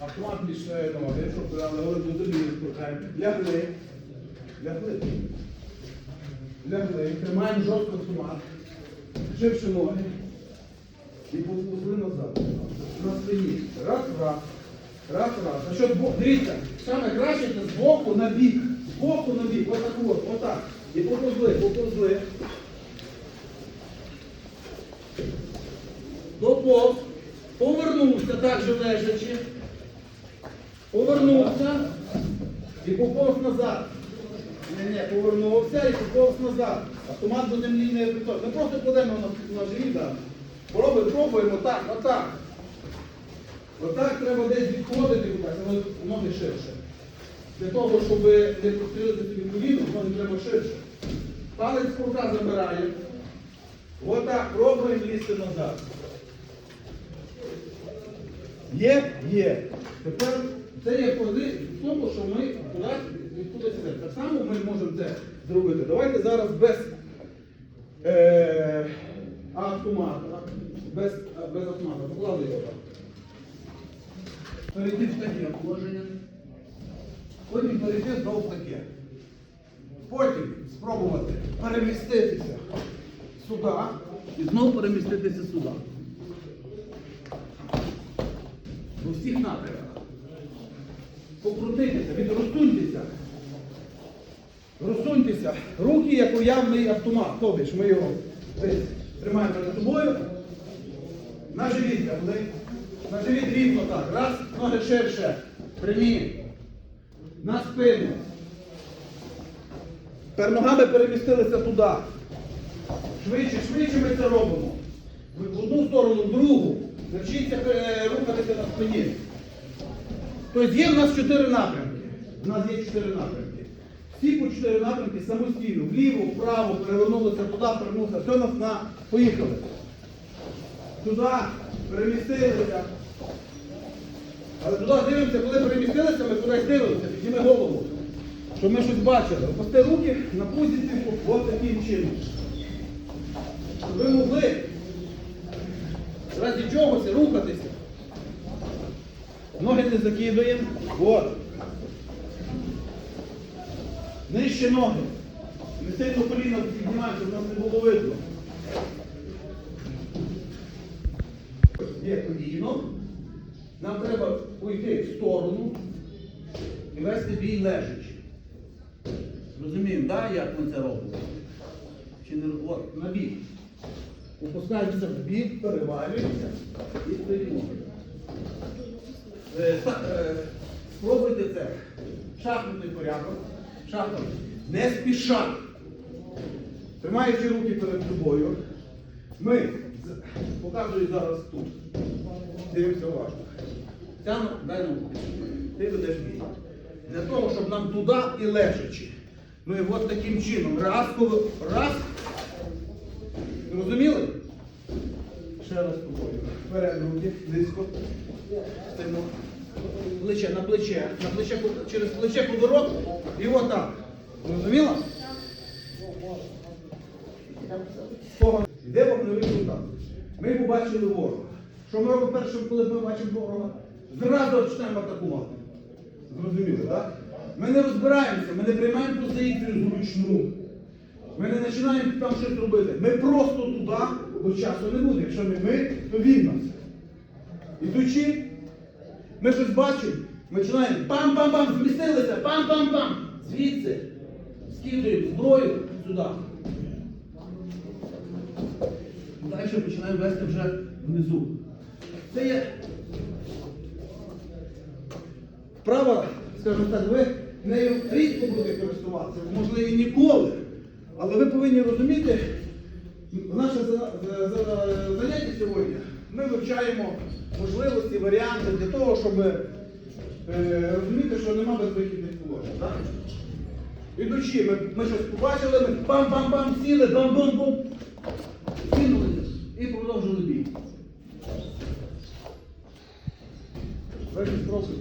Автомат між ноги, щоб але говорить, до тобі спускаємо. Лягли. Лягли. Лягли. Тримаємо жорстко автомат. Ширше ноги. І поповзли назад. На спині. Раз, раз. Раз, раз. А що збоку? Дивіться, саме краще це збоку на бік. Збоку на бік. Отак от, отак. І поповзли, поповзли. Доповз. Повернувся так же лежачи. Повернувся і поповз назад. Не, не, повернувся і поповз назад. Автомат до землі не приток. Ми просто кладемо на, на живіт. да. Пробуємо, так, отак. Отак треба десь відходити, але ноги ширше. Для того, щоб не прострілити собі коліно, ноги треба ширше. Палець з забирає. Отак, пробуємо лізти назад. Є? Є. Тепер це є в тому, що ми кудись йдемо. Так само ми можемо це зробити. Давайте зараз без е, автомата, без, без автомата. Поклали його так. Перейти в таке положення. Потім перейти знову в таке. Потім спробувати переміститися сюди і знову переміститися сюди. У всіх напрямках. Покрутитися, відрозсуньтеся. Розсуньтеся. Руки як уявний автомат. Тобто ми його тримаємо перед собою. На живіт живіт рівно так. Раз, ноги ширше. Прямі. На спину. Тепер ногами перемістилися туди. Швидше, швидше ми це робимо. В одну сторону, в другу. Навчіться е, рухатися на спині. Тобто є в нас чотири напрямки. У нас є чотири напрямки. Всі по чотири напрямки самостійно. Вліво, вправо, перевернулися туди, перевернулися. Все нас на. Поїхали. Туди, перемістилися. Але туди дивимося, коли перемістилися, ми кудись дивимося, підніми голову. Щоб ми щось бачили. Опусти руки на позицію, ось таким чином. Щоб ви могли Раді чогось рухатися. Ноги не закидуємо. От. Нижче ноги. Не сильно коліна піднімаємо, щоб нас не було видно. Є коліно. Нам треба уйти в сторону і вести бій лежачи. Розуміємо, да, як ми це робимо? Чи не От, на бік. Опускаємося в бік, перевалюємося і стоїмо. Е, е, Спробуйте це. Шахматний порядок. Шахмат. Не спіша. Тримаючи руки перед собою, ми показую зараз тут. Дивимося уважно. Тяну, дай ногу. Ти ведеш бій. Для того, щоб нам туди і лежачи. Ми от таким чином. Раз, коли- раз. Зрозуміли? Ще раз тобою. Вперед руки, низько. Стину. Плече на плече. На плече через плече поворот. І отак. Зрозуміло? Йде вогневий контакт. Ми побачили ворога. Що ми робимо першим, коли ми бачимо ворога? Зразу почнемо атакувати. Зрозуміло, так? Ми не розбираємося, ми не приймаємо позицію зручну. Ми не починаємо там щось робити. Ми просто туди, бо часу не буде. Якщо не ми, то він нас. Ідучи, ми щось бачимо, починаємо пам-пам-пам, змістилися, пам-пам-пам. Звідси скидуємо зброю сюди. Далі починаємо вести вже внизу. Це є Вправа, скажімо так, ви нею рідко будете користуватися, можливо і ніколи. Але ви повинні розуміти, наше за- за- за- заняття сьогодні ми вивчаємо можливості, варіанти для того, щоб е, розуміти, що нема безвихідних положень. так? Ідучи, ми, ми щось побачили, ми пам-пам-пам сіли, бам-бам-бам, кинулися і продовжили бій. Ви спробуйте.